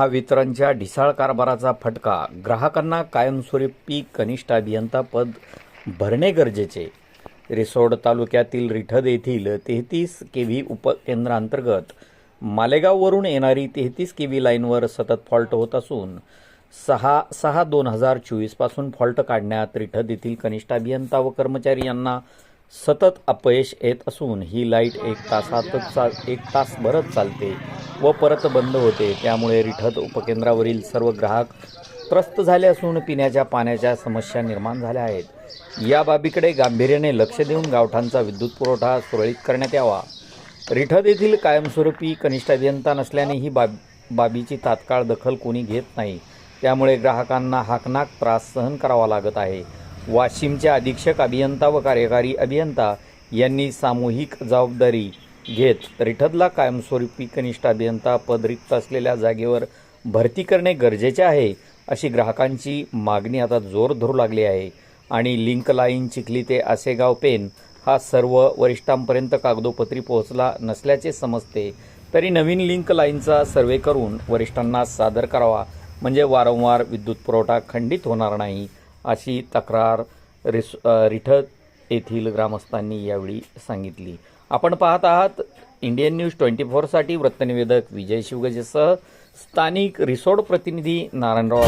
महावितरणच्या ढिसाळ कारभाराचा फटका. ग्राहकांना कायमस्वरूपी कनिष्ठ अभियंता पद भरणे गरजेचे. रिसोड तालुक्यातील रिठद येथील तेहतीस के व्ही उपकेंद्रांतर्गत मालेगाववरून येणारी तेहतीस के व्ही लाईनवर सतत फॉल्ट होत असून सहा सहा दोन हजार चोवीसपासून फॉल्ट काढण्यात रिठद येथील कनिष्ठ अभियंता व कर्मचारी यांना सतत अपयश येत असून ही लाइट एक तासातच चा एक तास भरत चालते. व परत बंद होते. त्यामुळे रिठत उपकेंद्रावरील सर्व ग्राहक त्रस्त झाले असून पिण्याच्या पाण्याच्या समस्या निर्माण झाल्या आहेत. या बाबीकडे गांभीर्याने लक्ष देऊन गावठांचा विद्युत पुरवठा सुरळीत करण्यात यावा. रिठद येथील कायमस्वरूपी कनिष्ठ अभियंता नसल्याने ही बाब बाबीची तात्काळ दखल कोणी घेत नाही. त्यामुळे ग्राहकांना हाकनाक त्रास सहन करावा लागत आहे. वाशिमचे अधीक्षक अभियंता व कार्यकारी अभियंता यांनी सामूहिक जबाबदारी घेत. रिठदला कायमस्वरूपी कनिष्ठ अभियंता पद रिक्त असलेल्या जागेवर भरती करणे गरजेचे आहे अशी ग्राहकांची मागणी आता जोर धरू लागली आहे. आणि लिंक लाईन चिखली ते आसेगाव पेन हा सर्व वरिष्ठांपर्यंत कागदोपत्री पोहोचला नसल्याचे समजते. तरी नवीन लिंक लाईनचा सर्वे करून वरिष्ठांना सादर करावा म्हणजे वारंवार विद्युत पुरवठा खंडित होणार नाही अशी तक्रार रिस रिठत रिठद येथील ग्रामस्थांनी यावेळी सांगितली. आपण पाहत आहात इंडियन न्यूज ट्वेंटी फोरसाठी वृत्तनिवेदक विजय शिवगजेसह स्थानिक रिसोर्ट प्रतिनिधी नारायणराव